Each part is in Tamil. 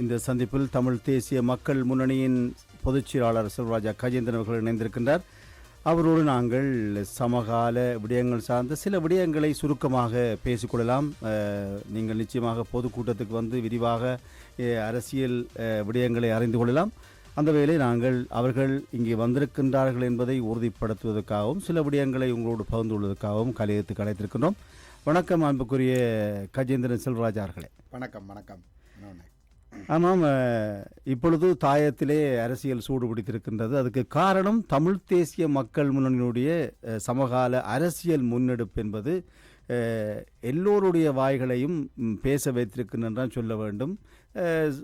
இந்த சந்திப்பில் தமிழ் தேசிய மக்கள் முன்னணியின் பொதுச் செயலாளர் செல்வராஜா கஜேந்திரன் அவர்கள் இணைந்திருக்கின்றார். அவரோடு நாங்கள் சமகால விடயங்கள் சார்ந்த சில விடயங்களை சுருக்கமாக பேசிக்கொள்ளலாம். நீங்கள் நிச்சயமாக பொதுக்கூட்டத்துக்கு வந்து விரிவாக அரசியல் விடயங்களை அறிந்து கொள்ளலாம். அந்த வேளை நாங்கள் அவர்கள் இங்கே வந்திருக்கின்றார்கள் என்பதை உறுதிப்படுத்துவதற்காகவும் சில விடயங்களை உங்களோடு பகிர்ந்து கொள்வதற்காகவும் கலையத்துக்கு அழைத்திருக்கின்றோம். வணக்கம் அன்புக்குரிய கஜேந்திரன் செல்வராஜா அவர்களே. வணக்கம் வணக்கம். ஆமாம் இப்பொழுது தாயத்திலே அரசியல் சூடு பிடித்திருக்கின்றது அதுக்கு காரணம் தமிழ் தேசிய மக்கள் முன்னணியுடைய சமகால அரசியல் முன்னெடுப்பு என்பது எல்லோருடைய வாய்களையும் பேச வைத்திருக்கின்றன சொல்ல வேண்டும்.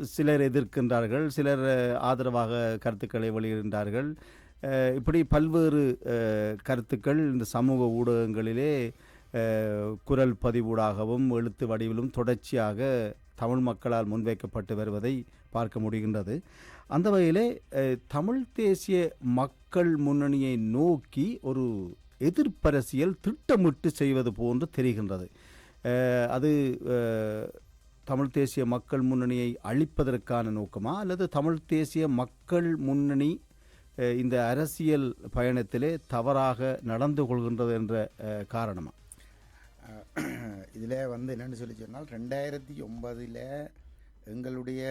சிலர் எதிர்க்கின்றார்கள் சிலர் ஆதரவாக கருத்துக்களை வெளியிடுகின்றார்கள். இப்படி பல்வேறு கருத்துக்கள் இந்த சமூக ஊடகங்களிலே குரல் பதிவூடாகவும் எழுத்து வடிவிலும் தொடர்ச்சியாக தமிழ் மக்களால் முன்வைக்கப்பட்டு வருவதை பார்க்க முடிகின்றது. அந்த வகையிலே தமிழ் தேசிய மக்கள் முன்னணியை நோக்கி ஒரு எதிர்ப்பரசியல் திட்டமிட்டு செய்வது போன்று தெரிகின்றது. அது தமிழ் தேசிய மக்கள் முன்னணியை அழிப்பதற்கான நோக்கமா? அல்லது தமிழ் தேசிய மக்கள் முன்னணி இந்த அரசியல் பயணத்திலே தவறாக நடந்து கொள்கின்றது என்ற காரணமாக காரணமா? இதில் வந்து என்னென்னு சொல்லி சொன்னால் ரெண்டாயிரத்தி ஒன்பதில் எங்களுடைய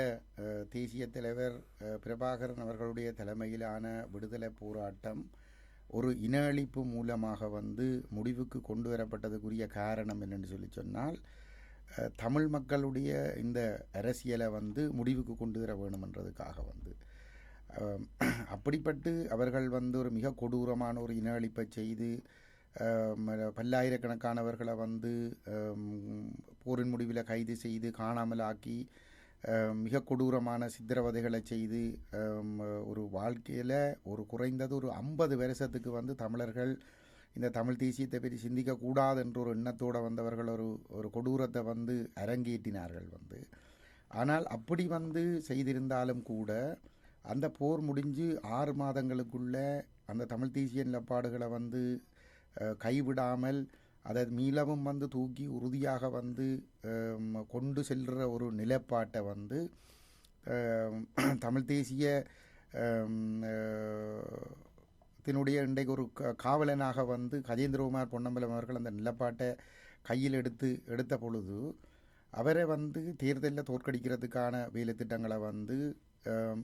தேசிய தலைவர் பிரபாகரன் அவர்களுடைய தலைமையிலான விடுதலை போராட்டம் ஒரு இன அழிப்பு மூலமாக வந்து முடிவுக்கு கொண்டு வரப்பட்டதுக்குரிய காரணம் என்னென்னு சொல்லி சொன்னால் தமிழ் மக்களுடைய இந்த அரசியலை வந்து முடிவுக்கு கொண்டு வர வேணுமென்றதுக்காக வந்து. அப்படிப்பட்டு அவர்கள் வந்து ஒரு மிக கொடூரமான ஒரு இன அழிப்பை செய்து பல்லாயிரக்கணக்கானவர்களை வந்து போரின் முடிவில் கைது செய்து காணாமல் ஆக்கி மிக கொடூரமான சித்திரவதைகளை செய்து ஒரு வாழ்க்கையில் ஒரு குறைந்தது ஒரு ஐம்பது வருஷத்துக்கு வந்து தமிழர்கள் இந்த தமிழ் தேசியத்தை பற்றி சிந்திக்கக்கூடாது என்ற ஒரு எண்ணத்தோடு வந்தவர்கள் ஒரு ஒரு கொடூரத்தை வந்து அரங்கேற்றினார்கள் வந்து. ஆனால் அப்படி வந்து செய்திருந்தாலும் கூட அந்த போர் முடிஞ்சு ஆறு மாதங்களுக்குள்ள அந்த தமிழ் தேசிய நிலப்பாடுகளை வந்து கைவிடாமல் அதை மீளவும் வந்து தூக்கி உறுதியாக வந்து கொண்டு செல்கிற ஒரு நிலைப்பாட்டை வந்து தமிழ் தேசிய தினுடைய இன்றைக்கு ஒரு க- காவலனாக வந்து கஜேந்திரகுமார் பொன்னம்பலம் அவர்கள் அந்த நிலப்பாட்டை கையில் எடுத்து எடுத்த பொழுது அவரை வந்து தேர்தலில் தோற்கடிக்கிறதுக்கான வேலைத்திட்டங்களை வந்து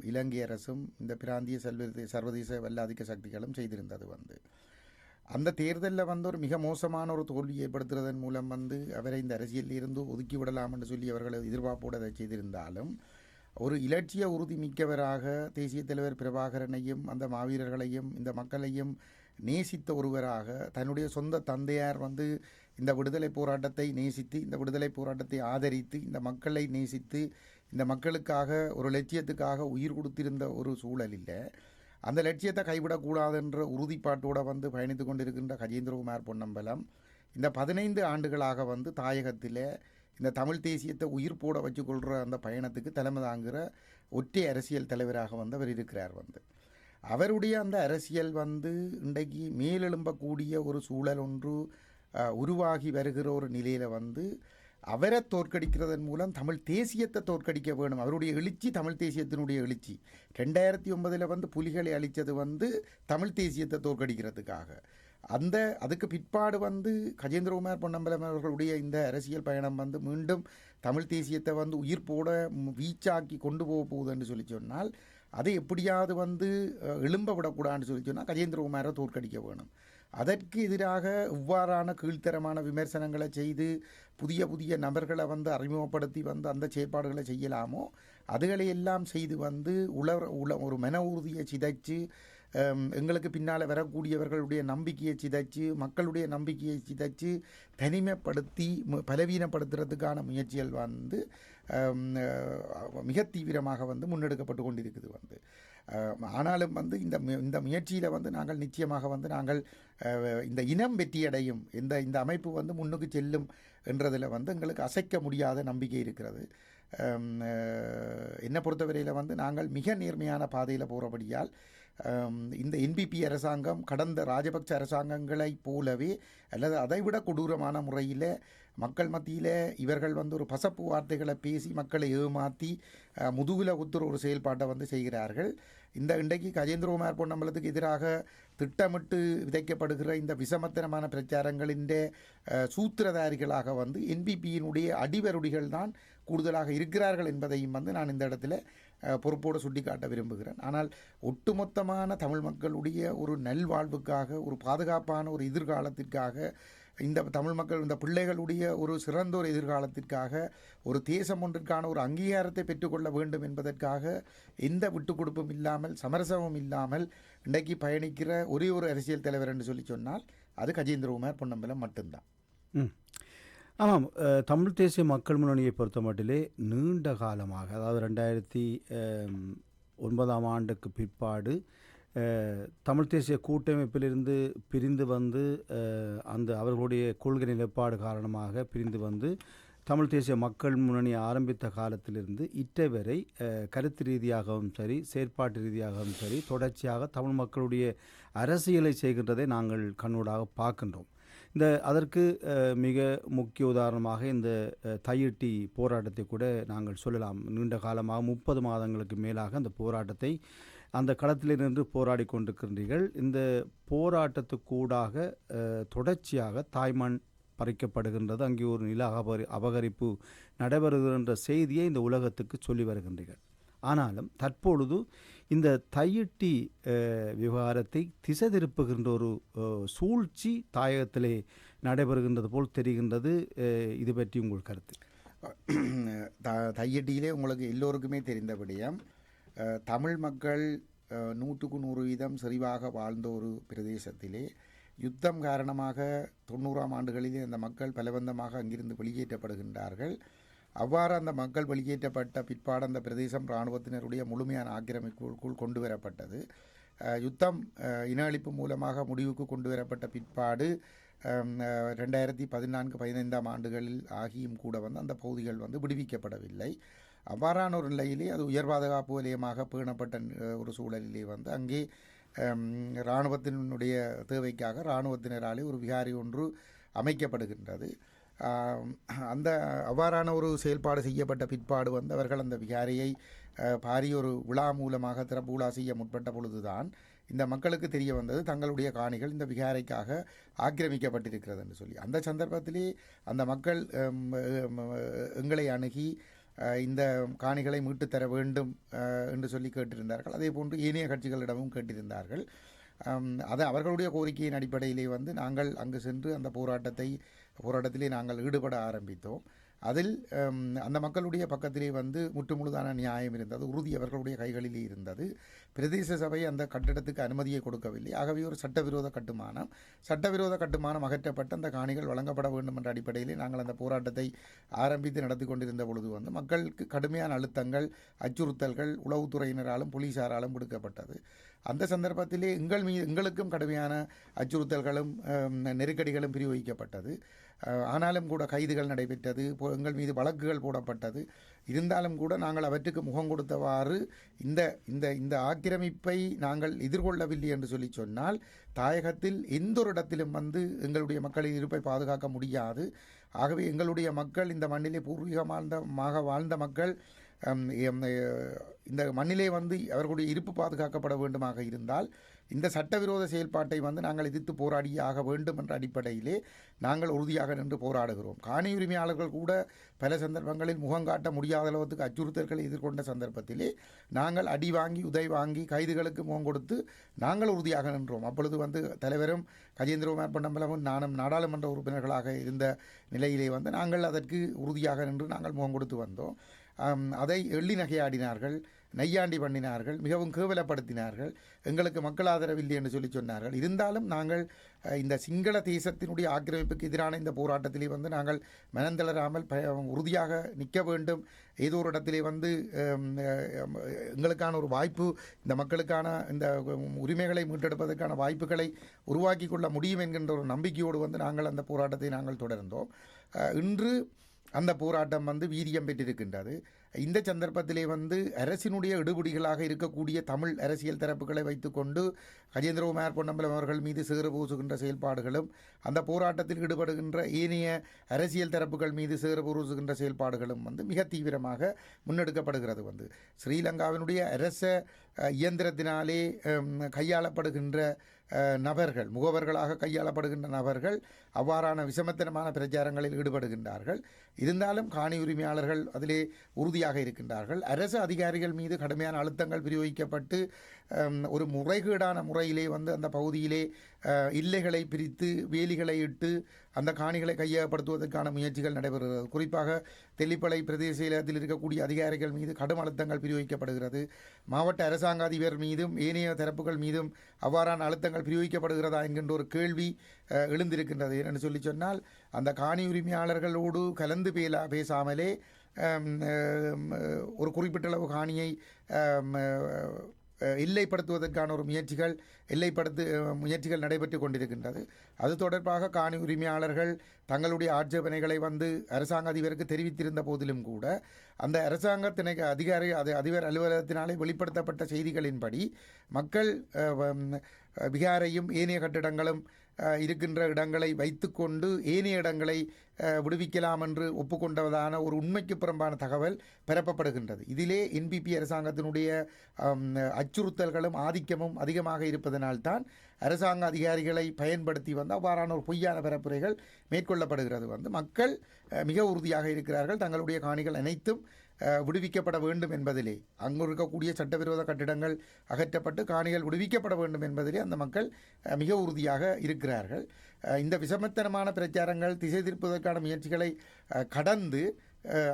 இலங்கை அரசும் இந்த பிராந்திய சர்வதேச சர்வதேச வல்லாதிக்க சக்திகளும் செய்திருந்தது வந்து. அந்த தேர்தலில் வந்து ஒரு மிக மோசமான ஒரு தோல்வி ஏற்படுத்துறதன் மூலம் வந்து அவரை இந்த அரசியலில் இருந்து ஒதுக்கி விடலாம் என்று சொல்லி அவர்கள் எதிர்பார்ப்போடு அதை செய்திருந்தாலும் ஒரு இலட்சிய உறுதி மிக்கவராக தேசிய தலைவர் பிரபாகரனையும் அந்த மாவீரர்களையும் இந்த மக்களையும் நேசித்த ஒருவராக தன்னுடைய சொந்த தந்தையார் வந்து இந்த விடுதலை போராட்டத்தை நேசித்து இந்த விடுதலை போராட்டத்தை ஆதரித்து இந்த மக்களை நேசித்து இந்த மக்களுக்காக ஒரு லட்சியத்துக்காக உயிர் கொடுத்திருந்த ஒரு சூழலில் அந்த லட்சியத்தை கைவிடக்கூடாதுன்ற உறுதிப்பாட்டோடு வந்து பயணித்து கொண்டிருக்கின்ற கஜேந்திரகுமார் பொன்னம்பலம் இந்த பதினைந்து ஆண்டுகளாக வந்து தாயகத்தில் இந்த தமிழ் தேசியத்தை உயிர் போட வச்சுக்கொள்கிற அந்த பயணத்துக்கு தலைமை தாங்குகிற ஒற்றை அரசியல் தலைவராக வந்து அவர் இருக்கிறார் வந்து. அவருடைய அந்த அரசியல் வந்து இன்றைக்கு மேலெழும்பக்கூடிய ஒரு சூழல் ஒன்று உருவாகி வருகிற ஒரு நிலையில் வந்து அவரை தோற்கடிக்கிறதன் மூலம் தமிழ் தேசியத்தை தோற்கடிக்க வேணும். அவருடைய எழுச்சி தமிழ் தேசியத்தினுடைய எழுச்சி. ரெண்டாயிரத்தி ஒன்பதில் வந்து புலிகளை அழித்தது வந்து தமிழ் தேசியத்தை தோற்கடிக்கிறதுக்காக. அந்த அதுக்கு பிற்பாடு வந்து கஜேந்திரகுமார் பொன்னம்பலம் அவர்களுடைய இந்த அரசியல் பயணம் வந்து மீண்டும் தமிழ் தேசியத்தை வந்து உயிர் போட வீச்சாக்கி கொண்டு போக போகுதுன்னு சொல்லி சொன்னால் அதை எப்படியாவது வந்து எழும்ப விடக்கூடாதுன்னு சொல்லி சொன்னால் கஜேந்திரகுமாரை தோற்கடிக்க வேணும். அதற்கு எதிராக இவ்வாறான கீழ்த்தரமான விமர்சனங்களை செய்து புதிய புதிய நபர்களை வந்து அறிமுகப்படுத்தி வந்து அந்த செயற்பாடுகளை செய்யலாமோ? அதுகளை எல்லாம் செய்து வந்து உலர் உள ஒரு மன உறுதியை சிதைச்சு எங்களுக்கு பின்னால் வரக்கூடியவர்களுடைய நம்பிக்கையை சிதைச்சு மக்களுடைய நம்பிக்கையை சிதைச்சு தனிமைப்படுத்தி பலவீனப்படுத்துறதுக்கான முயற்சிகள் வந்து மிக தீவிரமாக வந்து முன்னெடுக்கப்பட்டு கொண்டிருக்குது வந்து. ஆனாலும் வந்து இந்த இந்த முயற்சியில் வந்து நாங்கள் நிச்சயமாக வந்து நாங்கள் இந்த இனம் வெற்றியடையும் இந்த இந்த அமைப்பு வந்து முன்னுக்கு செல்லும் என்றதில் வந்து எங்களுக்கு அசைக்க முடியாத நம்பிக்கை இருக்கிறது. என்னை பொறுத்தவரையில் வந்து நாங்கள் மிக நேர்மையான பாதையில் போகிறபடியால் இந்த என்பிபி அரசாங்கம் கடந்த ராஜபக்ச அரசாங்கங்களைப் போலவே அல்லது அதைவிட கொடூரமான முறையில் மக்கள் மத்தியில் இவர்கள் வந்து ஒரு பசப்பு வார்த்தைகளை பேசி மக்களை ஏமாற்றி முதுகில் குத்துற ஒரு செயல்பாட்டை வந்து செய்கிறார்கள். இந்த இன்றைக்கு கஜேந்திரகுமார் பொன்னம்பலத்துக்கு எதிராக திட்டமிட்டு விதைக்கப்படுகிற இந்த விசமத்தனமான பிரச்சாரங்களின் சூத்திரதாரிகளாக வந்து என்பிபியினுடைய அடிவருடிகள் தான் கூடுதலாக இருக்கிறார்கள் என்பதையும் வந்து நான் இந்த இடத்துல பொறுப்போடு சுட்டிக்காட்ட விரும்புகிறேன். ஆனால் ஒட்டுமொத்தமான தமிழ் மக்களுடைய ஒரு நல்வாழ்வுக்காக ஒரு பாதுகாப்பான ஒரு எதிர்காலத்திற்காக இந்த தமிழ் மக்கள் இந்த பிள்ளைகளுடைய ஒரு சிறந்த ஒரு எதிர்காலத்திற்காக ஒரு தேசம் ஒன்றிற்கான ஒரு அங்கீகாரத்தை பெற்றுக்கொள்ள வேண்டும் என்பதற்காக எந்த விட்டு கொடுப்பும் இல்லாமல் சமரசமும் இல்லாமல் இன்றைக்கு பயணிக்கிற ஒரே ஒரு அரசியல் தலைவர் என்று சொல்லி சொன்னால் அது கஜேந்திரகுமார் பொன்னம்பலம் மட்டும்தான். ம். ஆமாம். தமிழ் தேசிய மக்கள் முன்னணியை பொறுத்த மட்டிலே நீண்ட காலமாக அதாவது ரெண்டாயிரத்தி ஒன்பதாம் ஆண்டுக்கு பிற்பாடு தமிழ் தேசிய கூட்டமைப்பிலிருந்து பிரிந்து வந்து அந்த அவர்களுடைய கொள்கை நிலைப்பாடு காரணமாக பிரிந்து வந்து தமிழ் தேசிய மக்கள் முன்னணி ஆரம்பித்த காலத்திலிருந்து இற்றை வரை கருத்து ரீதியாகவும் சரி செயற்பாட்டு ரீதியாகவும் சரி தொடர்ச்சியாக தமிழ் மக்களுடைய அரசியலை செய்கின்றதை நாங்கள் கண்ணூடாக பார்க்கின்றோம். இந்த அதற்கு மிக முக்கிய உதாரணமாக இந்த தையிட்டி போராட்டத்தை கூட நாங்கள் சொல்லலாம். நீண்ட காலமாக முப்பது மாதங்களுக்கு மேலாக அந்த போராட்டத்தை அந்த களத்தில் நின்று போராடி கொண்டிருக்கின்றீர்கள் இந்த போராட்டத்துக்கூடாக தொடர்ச்சியாக தாய்மண் பறிக்கப்படுகின்றது. அங்கே ஒரு நில அபரி அபகரிப்பு நடைபெறுகின்ற செய்தியை இந்த உலகத்துக்கு சொல்லி வருகின்றீர்கள். ஆனாலும் தற்பொழுது இந்த தையிட்டி விவகாரத்தை திசை திருப்புகின்ற ஒரு சூழ்ச்சி தாயகத்திலே நடைபெறுகின்றது போல் தெரிகின்றது இது பற்றி உங்கள் கருத்து. த தையட்டியிலே உங்களுக்கு எல்லோருக்குமே தெரிந்தபடியாக தமிழ் மக்கள் நூற்றுக்கு நூறு வீதம் செறிவாக வாழ்ந்த ஒரு பிரதேசத்திலே யுத்தம் காரணமாக தொண்ணூறாம் ஆண்டுகளிலே அந்த மக்கள் பலவந்தமாக அங்கிருந்து வெளியேற்றப்படுகின்றார்கள். அவ்வாறு அந்த மக்கள் வெளியேற்றப்பட்ட பிற்பாடு அந்த பிரதேசம் இராணுவத்தினருடைய முழுமையான ஆக்கிரமிப்புக்குள் கொண்டு வரப்பட்டது. யுத்தம் இன அழிப்பு மூலமாக முடிவுக்கு கொண்டு வரப்பட்ட பிற்பாடு ரெண்டாயிரத்தி பதினான்கு பதினைந்தாம் ஆண்டுகளில் ஆகியும் கூட வந்து அந்த பகுதிகள் வந்து விடுவிக்கப்படவில்லை. அவ்வாறான ஒரு நிலையிலே அது உயர் பாதுகாப்பு வலயமாக பேணப்பட்ட ஒரு சூழலிலே வந்து அங்கே இராணுவத்தினுடைய தேவைக்காக இராணுவத்தினராலே ஒரு விகாரி ஒன்று அமைக்கப்படுகின்றது. அந்த அவ்வாறான ஒரு செயல்பாடு செய்யப்பட்ட பிற்பாடு வந்து அவர்கள் அந்த விகாரியை பாரிய ஒரு விழா மூலமாக திறப்பு விழா செய்ய முற்பட்ட பொழுதுதான் இந்த மக்களுக்கு தெரிய வந்தது தங்களுடைய காணிகள் இந்த விகாரைக்காக ஆக்கிரமிக்கப்பட்டிருக்கிறது என்று சொல்லி. அந்த சந்தர்ப்பத்திலே அந்த மக்கள் எங்களை அணுகி இந்த காணிகளை மீட்டுத் தர வேண்டும் என்று சொல்லி கேட்டிருந்தார்கள். அதே போன்று ஏனைய கட்சிகளிடமும் கேட்டிருந்தார்கள். அது அவர்களுடைய கோரிக்கையின் அடிப்படையிலே வந்து நாங்கள் அங்கு சென்று அந்த போராட்டத்தை போராட்டத்திலே நாங்கள் ஈடுபட ஆரம்பித்தோம். அதில் அந்த மக்களுடைய பக்கத்திலே வந்து முற்றுமுழுதான நியாயம் இருந்தது உறுதி அவர்களுடைய கைகளிலே இருந்தது. பிரதேச சபை அந்த கட்டிடத்துக்கு அனுமதியை கொடுக்கவில்லை. ஆகவே ஒரு சட்டவிரோத கட்டுமானம் சட்டவிரோத கட்டுமானம் அகற்றப்பட்டு அந்த காணிகள் வழங்கப்பட வேண்டும் என்ற அடிப்படையிலே நாங்கள் அந்த போராட்டத்தை ஆரம்பித்து நடத்தி கொண்டிருந்த பொழுது வந்து மக்களுக்கு கடுமையான அழுத்தங்கள் அச்சுறுத்தல்கள் உளவுத்துறையினராலும் போலீசாராலும் கொடுக்கப்பட்டது. அந்த சந்தர்ப்பத்திலே எங்கள் மீது எங்களுக்கும் கடுமையான அச்சுறுத்தல்களும் நெருக்கடிகளும் பிரயோகிக்கப்பட்டது ஆனாலும் கூட கைதுகள் நடைபெற்றது போ- எங்கள் மீது வழக்குகள் போடப்பட்டது. இருந்தாலும் கூட நாங்கள் அவற்றுக்கு முகம் கொடுத்தவாறு இந்த இந்த இந்த ஆக்கிரமிப்பை நாங்கள் எதிர்கொள்ளவில்லை என்று சொல்லி சொன்னால் தாயகத்தில் எந்த ஒரு இடத்திலும் வந்து எங்களுடைய மக்களின் இருப்பை பாதுகாக்க முடியாது. ஆகவே எங்களுடைய மக்கள் இந்த மண்ணிலே பூர்வீகமாக வாழ்ந்த மக்கள் இந்த மண்ணிலே வந்து அவர்களுடைய இருப்பு பாதுகாக்கப்பட வேண்டுமாக இருந்தால் இந்த சட்டவிரோத செயல்பாட்டை வந்து நாங்கள் எதிர்த்து போராடியாக வேண்டும் என்ற அடிப்படையிலே நாங்கள் உறுதியாக நின்று போராடுகிறோம். காணி உரிமையாளர்கள் கூட பல சந்தர்ப்பங்களில் முகங்காட்ட முடியாத அளவுக்கு அச்சுறுத்தல்களை எதிர்கொண்ட சந்தர்ப்பத்திலே நாங்கள் அடி வாங்கி உதை வாங்கி கைதுகளுக்கு முகம் கொடுத்து நாங்கள் உறுதியாக நின்றோம். அப்பொழுது வந்து தலைவரும் கஜேந்திரகுமார் பொன்னம்பலமும் நானும் நாடாளுமன்ற உறுப்பினர்களாக இருந்த நிலையிலே வந்து நாங்கள் அதற்கு உறுதியாக நின்று நாங்கள் முகம் கொடுத்து வந்தோம். அதை எள்ளி நகையாடினார்கள் நையாண்டி பண்ணினார்கள் மிகவும் கேவலப்படுத்தினார்கள் எங்களுக்கு மக்கள் ஆதரவில்லை என்று சொல்லி சொன்னார்கள். இருந்தாலும் நாங்கள் இந்த சிங்கள தேசத்தினுடைய ஆக்கிரமிப்புக்கு எதிரான இந்த போராட்டத்திலே வந்து நாங்கள் மனந்தளராமல் உறுதியாக நிற்க வேண்டும். ஏதோ ஒரு இடத்திலே வந்து எங்களுக்கான ஒரு வாய்ப்பு இந்த மக்களுக்கான இந்த உரிமைகளை மீட்டெடுப்பதற்கான வாய்ப்புகளை உருவாக்கி கொள்ள முடியும் என்கின்ற ஒரு நம்பிக்கையோடு வந்து நாங்கள் அந்த போராட்டத்தை நாங்கள் தொடர்ந்தோம். இன்று அந்த போராட்டம் வந்து வீரியம் பெற்றிருக்கின்றது. இந்த சந்தர்ப்பத்திலே வந்து அரசினுடைய எடுபிடிகளாக இருக்கக்கூடிய தமிழ் அரசியல் தரப்புகளை வைத்துக்கொண்டு கஜேந்திரகுமார் பொன்னம்பலம் அவர்கள் மீது சேறு பூசுகின்ற செயல்பாடுகளும் அந்த போராட்டத்தில் ஈடுபடுகின்ற ஏனைய அரசியல் தரப்புகள் மீது சேறு பூசுகின்ற செயல்பாடுகளும் வந்து மிக தீவிரமாக முன்னெடுக்கப்படுகிறது வந்து. ஸ்ரீலங்காவினுடைய அரச இயந்திரத்தினாலே கையாளப்படுகின்ற நபர்கள் முகவர்களாக கையாளப்படுகின்ற நபர்கள் அவ்வாறான விஷமத்தனமான பிரச்சாரங்களில் ஈடுபடுகின்றார்கள். இருந்தாலும் காணி உரிமையாளர்கள் அதிலே உறுதியாக இருக்கின்றார்கள். அரசு அதிகாரிகள் மீது கடுமையான அழுத்தங்கள் பிரயோகிக்கப்பட்டு ஒரு முறைகேடான முறையிலே வந்து அந்த பகுதியிலே இல்லைகளை பிரித்து வேலிகளை இட்டு அந்த காணிகளை கையகப்படுத்துவதற்கான முயற்சிகள் நடைபெறுகிறது. குறிப்பாக தெல்லிப்பளை பிரதேச இருக்கக்கூடிய அதிகாரிகள் மீது கடும் அழுத்தங்கள் பிரயோகிக்கப்படுகிறது. மாவட்ட அரசாங்க அதிபர் மீதும் ஏனைய தரப்புகள் மீதும் அவ்வாறான அழுத்தங்கள் பிரயோகிக்கப்படுகிறதா என்கின்ற ஒரு கேள்வி எழுந்திருக்கின்றது. என்று சொல்லி சொன்னால் அந்த காணி உரிமையாளர்களோடு கலந்து பேலா பேசாமலே ஒரு குறிப்பிட்ட அளவு காணியை இல்லைப்படுத்துவதற்கான ஒரு முயற்சிகள் எல்லைப்படுத்து முயற்சிகள் நடைபெற்று கொண்டிருக்கின்றது. அது தொடர்பாக காணி உரிமையாளர்கள் தங்களுடைய ஆட்சேபனைகளை வந்து அரசாங்க அதிபருக்கு தெரிவித்திருந்த போதிலும் கூட அந்த அரசாங்கத்தினை அதிகாரி அது அதிபர் அலுவலகத்தினாலே வெளிப்படுத்தப்பட்ட செய்திகளின்படி மக்கள் விகாரையும் ஏனைய கட்டிடங்களும் இருக்கின்ற இடங்களை வைத்துக்கொண்டு ஏனைய இடங்களை விடுவிக்கலாம் என்று ஒப்புக்கொண்டதான ஒரு உண்மைக்கு புறம்பான தகவல் பரப்பப்படுகின்றது இதிலே என்பிபி அரசாங்கத்தினுடைய அச்சுறுத்தல்களும் ஆதிக்கமும் அதிகமாக இருப்பதனால்தான் அரசாங்க அதிகாரிகளை பயன்படுத்தி வந்து அவ்வாறான ஒரு பொய்யான பரப்புரைகள் மேற்கொள்ளப்படுகிறது. வந்து மக்கள் மிக உறுதியாக இருக்கிறார்கள். தங்களுடைய காணிகள் அனைத்தும் விடுவிக்கப்பட வேண்டும் என்பதிலே. அங்கு இருக்கக்கூடிய சட்டவிரோத கட்டிடங்கள் அகற்றப்பட்டு காணிகள் விடுவிக்கப்பட வேண்டும் என்பதிலே அந்த மக்கள் மிக உறுதியாக இருக்கிறார்கள். இந்த விஷமத்தனமான பிரச்சாரங்கள் திசை திருப்பதற்கான முயற்சிகளை கடந்து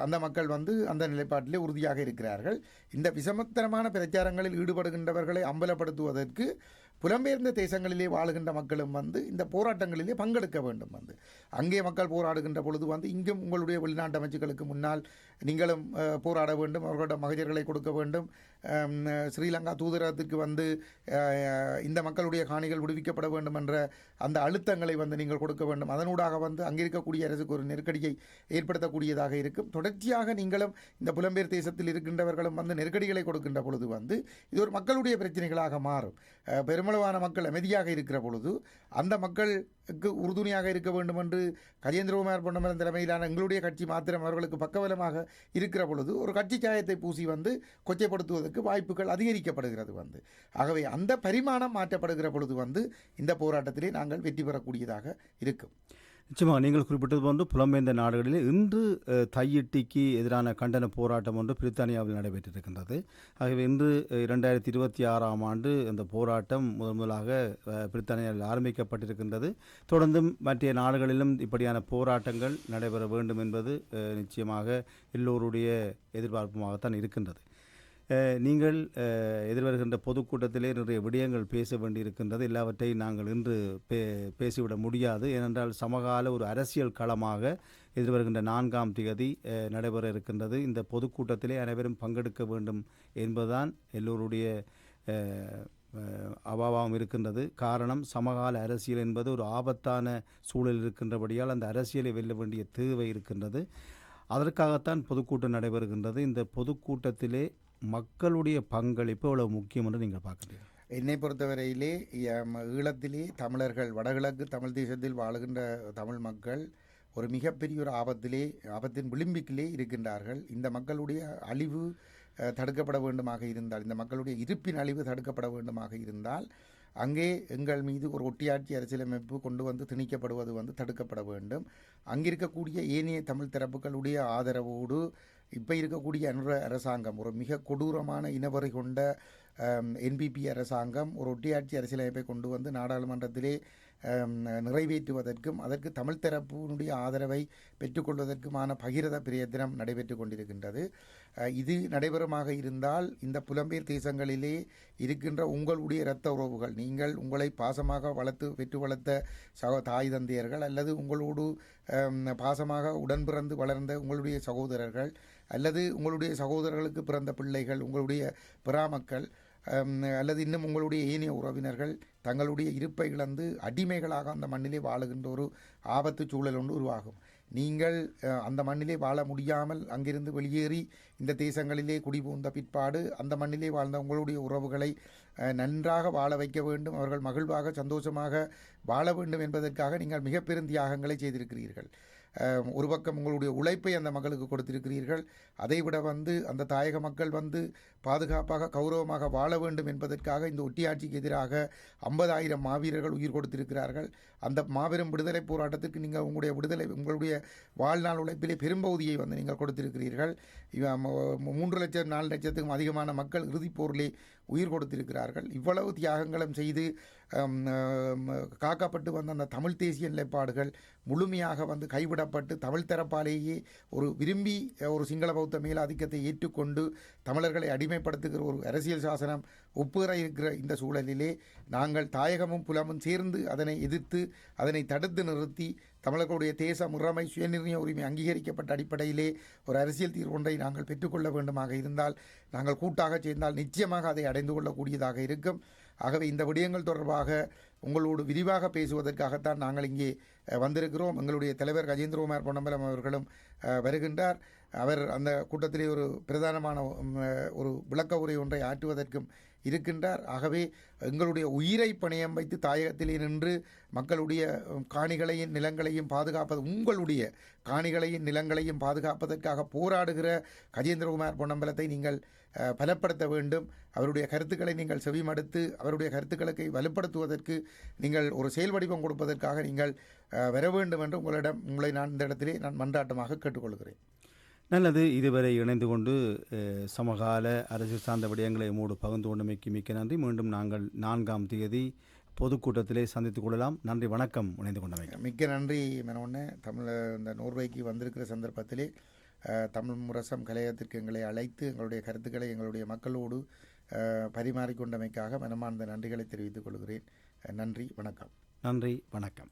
அந்த மக்கள் வந்து அந்த நிலைப்பாட்டிலே உறுதியாக இருக்கிறார்கள். இந்த விஷமத்தனமான பிரச்சாரங்களில் ஈடுபடுகின்றவர்களை அம்பலப்படுத்துவதற்கு புலம்பெயர்ந்த தேசங்களிலே வாழுகின்ற மக்களும் வந்து இந்த போராட்டங்களிலே பங்கெடுக்க வேண்டும் வந்து. அங்கே மக்கள் போராடுகின்ற பொழுது வந்து இங்கும் உங்களுடைய வெளிநாட்டு அமைச்சுக்களுக்கு முன்னால் நீங்களும் போராட வேண்டும் அவர்களோட மகஜர்களை கொடுக்க வேண்டும். ஸ்ரீலங்கா தூதரகத்துக்கு வந்து இந்த மக்களுடைய காணிகள் விடுவிக்கப்பட வேண்டும் என்ற அந்த அழுத்தங்களை வந்து நீங்கள் கொடுக்க வேண்டும். அதனூடாக வந்து அங்கே இருக்கக்கூடிய அரசுக்கு ஒரு நெருக்கடியை ஏற்படுத்தக்கூடியதாக இருக்கும். தொடர்ச்சியாக நீங்களும் இந்த புலம்பெயர் தேசத்தில் இருக்கின்றவர்களும் வந்து நெருக்கடிகளை கொடுக்கின்ற பொழுது வந்து இது ஒரு மக்களுடைய பிரச்சனைகளாக மாறும். பெருமளவான மக்கள் அமைதியாக இருக்கிற பொழுது அந்த மக்களுக்கு உறுதுணையாக இருக்க வேண்டும் என்று கஜேந்திரகுமார் பொன்னமரன் தலைமையிலான எங்களுடைய கட்சி மாத்திரம் அவர்களுக்கு பக்கபலமாக இருக்கிற பொழுது ஒரு கட்சி சாயத்தை பூசி வந்து கொச்சைப்படுத்துவது கொச்சைப்படுத்துவதற்கு வாய்ப்புகள் அதிகரிக்கப்படுகிறது வந்து. ஆகவே அந்த பரிமாணம் மாற்றப்படுகிற பொழுது வந்து இந்த போராட்டத்திலே நாங்கள் வெற்றி பெறக்கூடியதாக இருக்கும். நிச்சயமாக நீங்கள் குறிப்பிட்டது போன்று புலம்பெயர்ந்த நாடுகளில் இன்று தையிட்டிக்கு எதிரான கண்டன போராட்டம் ஒன்று பிரித்தானியாவில் நடைபெற்றிருக்கின்றது. ஆகவே இன்று இரண்டாயிரத்தி இருபத்தி ஆறாம் ஆண்டு இந்த போராட்டம் முதன் முதலாக பிரித்தானியாவில் ஆரம்பிக்கப்பட்டிருக்கின்றது. தொடர்ந்தும் மற்ற நாடுகளிலும் இப்படியான போராட்டங்கள் நடைபெற வேண்டும் என்பது நிச்சயமாக எல்லோருடைய எதிர்பார்ப்புமாகத்தான் இருக்கின்றது. நீங்கள் எதிர்வருகின்ற பொதுக்கூட்டத்திலே நிறைய விடயங்கள் பேச வேண்டியிருக்கின்றது. எல்லாவற்றையும் நாங்கள் இன்று பே பேசிவிட முடியாது. ஏனென்றால் சமகால ஒரு அரசியல் களமாக எதிர்வருகின்ற நான்காம் தேதி நடைபெற இருக்கின்றது. இந்த பொதுக்கூட்டத்திலே அனைவரும் பங்கெடுக்க வேண்டும் என்பதுதான் எல்லோருடைய அபாவம் இருக்கின்றது. காரணம் சமகால அரசியல் என்பது ஒரு ஆபத்தான சூழல் இருக்கின்றபடியால் அந்த அரசியலை வெல்ல வேண்டிய தேவை இருக்கின்றது. அதற்காகத்தான் பொதுக்கூட்டம் நடைபெறுகின்றது. இந்த பொதுக்கூட்டத்திலே மக்களுடைய பங்களிப்பு எவ்வளவு முக்கியம் என்று நீங்கள் பார்க்குறீங்க என்னை பொறுத்தவரையிலே ஈழத்திலே தமிழர்கள் வடகிழக்கு தமிழ் தேசத்தில் வாழுகின்ற தமிழ் மக்கள் ஒரு மிகப்பெரிய ஒரு ஆபத்திலே ஆபத்தின் விளிம்பிக்கிலே இருக்கின்றார்கள். இந்த மக்களுடைய அழிவு தடுக்கப்பட வேண்டுமாக இருந்தால் இந்த மக்களுடைய இருப்பின் அழிவு தடுக்கப்பட வேண்டுமாக இருந்தால் அங்கே எங்கள் மீது ஒரு ஒட்டியாட்சி அரசியலமைப்பு கொண்டு வந்து திணிக்கப்படுவது வந்து தடுக்கப்பட வேண்டும். அங்கிருக்கக்கூடிய ஏனைய தமிழ் தரப்புகளுடைய ஆதரவோடு இப்போ இருக்கக்கூடிய அனுர அரசாங்கம் ஒரு மிக கொடூரமான இனவரை கொண்ட என்பிபி அரசாங்கம் ஒரு ஒட்டியாட்சி அரசியலமைப்பை கொண்டு வந்து நாடாளுமன்றத்திலே நிறைவேற்றுவதற்கும் அதற்கு தமிழ் தரப்பினுடைய ஆதரவை பெற்றுக்கொள்வதற்குமான பகிரத பிரயத்தனம் நடைபெற்று கொண்டிருக்கின்றது. இது நடைபெறமாக இருந்தால் இந்த புலம்பெயர் தேசங்களிலே இருக்கின்ற உங்களுடைய இரத்த உறவுகள் நீங்கள் உங்களை பாசமாக வளர்த்து பெற்று வளர்த்த சக தாய் தந்தையர்கள் அல்லது உங்களோடு பாசமாக உடன்பிறந்து வளர்ந்த உங்களுடைய சகோதரர்கள் அல்லது உங்களுடைய சகோதரர்களுக்கு பிறந்த பிள்ளைகள் உங்களுடைய பிறாமக்கள் அல்லது இன்னும் உங்களுடைய ஏனைய உறவினர்கள் தங்களுடைய இருப்பை இழந்து அடிமைகளாக அந்த மண்ணிலே வாழுகின்ற ஒரு ஆபத்து சூழல் ஒன்று உருவாகும். நீங்கள் அந்த மண்ணிலே வாழ முடியாமல் அங்கிருந்து வெளியேறி இந்த தேசங்களிலே குடிபுகுந்த பிற்பாடு அந்த மண்ணிலே வாழ்ந்த உங்களுடைய உறவுகளை நன்றாக வாழ வைக்க வேண்டும் அவர்கள் மகிழ்வாக சந்தோஷமாக வாழ வேண்டும் என்பதற்காக நீங்கள் மிக பெரும் தியாகங்களை செய்திருக்கிறீர்கள். ஒரு பக்கம் உங்களுடைய உழைப்பை அந்த மக்களுக்கு கொடுத்திருக்கிறீர்கள். அதைவிட வந்து அந்த தாயக மக்கள் வந்து பாதுகாப்பாக கௌரவமாக வாழ வேண்டும் என்பதற்காக இந்த ஒட்டியாட்சிக்கு எதிராக ஐம்பதாயிரம் மாவீரர்கள் உயிர் கொடுத்திருக்கிறார்கள். அந்த மாபெரும் விடுதலை போராட்டத்திற்கு நீங்கள் உங்களுடைய விடுதலை உங்களுடைய வாழ்நாள் உழைப்பிலே பெரும்பகுதியை வந்து நீங்கள் கொடுத்திருக்கிறீர்கள். மூன்று லட்சம் நாலு லட்சத்துக்கும் அதிகமான மக்கள் இறுதிப் போரிலே உயிர் கொடுத்திருக்கிறார்கள். இவ்வளவு தியாகங்களும் செய்து காக்கப்பட்டு வந்த அந்த தமிழ் தேசிய நிலைப்பாடுகள் முழுமையாக வந்து கைவிடப்பட்டு தமிழ் தரப்பாலேயே ஒரு விரும்பி ஒரு சிங்கள பௌத்த மேலாதிக்கத்தை ஏற்றுக்கொண்டு தமிழர்களை அடிமைப்படுத்துகிற ஒரு அரசியல் சாசனம் ஒப்புகிற இருக்கிற இந்த சூழலிலே நாங்கள் தாயகமும் புலமும் சேர்ந்து அதனை எதிர்த்து அதனை தடுத்து நிறுத்தி தமிழர்களுடைய தேச முறைமை சுயநிர்ணய உரிமை அங்கீகரிக்கப்பட்ட அடிப்படையிலே ஒரு அரசியல் தீர்வு ஒன்றை நாங்கள் பெற்றுக்கொள்ள வேண்டுமாக இருந்தால் நாங்கள் கூட்டாக சேர்ந்தால் நிச்சயமாக அதை அடைந்து கொள்ளக்கூடியதாக இருக்கும். ஆகவே இந்த விடயங்கள் தொடர்பாக உங்களோடு விரிவாக பேசுவதற்காகத்தான் நாங்கள் இங்கே வந்திருக்கிறோம். எங்களுடைய தலைவர் கஜேந்திரகுமார் பொன்னம்பலம் அவர்களும் வருகின்றார். அவர் அந்த கூட்டத்திலே ஒரு பிரதானமான ஒரு விளக்க உரை ஒன்றை ஆற்றுவதற்கும் இருக்கின்றார். ஆகவே எங்களுடைய உயிரை பணியம் வைத்து தாயகத்திலே நின்று மக்களுடைய காணிகளையும் நிலங்களையும் பாதுகாப்பது உங்களுடைய காணிகளையும் நிலங்களையும் பாதுகாப்பதற்காக போராடுகிற கஜேந்திரகுமார் பொன்னம்பலத்தை நீங்கள் பலப்படுத்த வேண்டும். அவருடைய கருத்துக்களை நீங்கள் செவிமடுத்து அவருடைய கருத்துக்களுக்கு வலுப்படுத்துவதற்கு நீங்கள் ஒரு செயல் வடிவம் கொடுப்பதற்காக நீங்கள் வர வேண்டும் என்று உங்களிடம் உங்களை நான் இந்த இடத்திலே நான் மன்றாட்டமாக கேட்டுக்கொள்கிறேன். நல்லது. இதுவரை இணைந்து கொண்டு சமகால அரசியல் சார்ந்த விடயங்களை மூடு பகிர்ந்து கொண்டமைக்கு மிக்க நன்றி. மீண்டும் நாங்கள் நான்காம் தேதி பொதுக்கூட்டத்திலே சந்தித்துக் கொள்ளலாம். நன்றி வணக்கம். இணைந்து கொண்டமைக்கு மிக்க நன்றி மனோண்ணே தமிழ் இந்த நோர்வேக்கு வந்திருக்கிற சந்தர்ப்பத்திலே தமிழ் முரசம் கலையகத்திற்கு எங்களை அழைத்து எங்களுடைய கருத்துக்களை எங்களுடைய மக்களோடு பரிமாறிக்கொண்டமைக்காக மனமார்ந்த நன்றிகளை தெரிவித்துக் கொள்கிறேன். நன்றி வணக்கம். நன்றி வணக்கம்.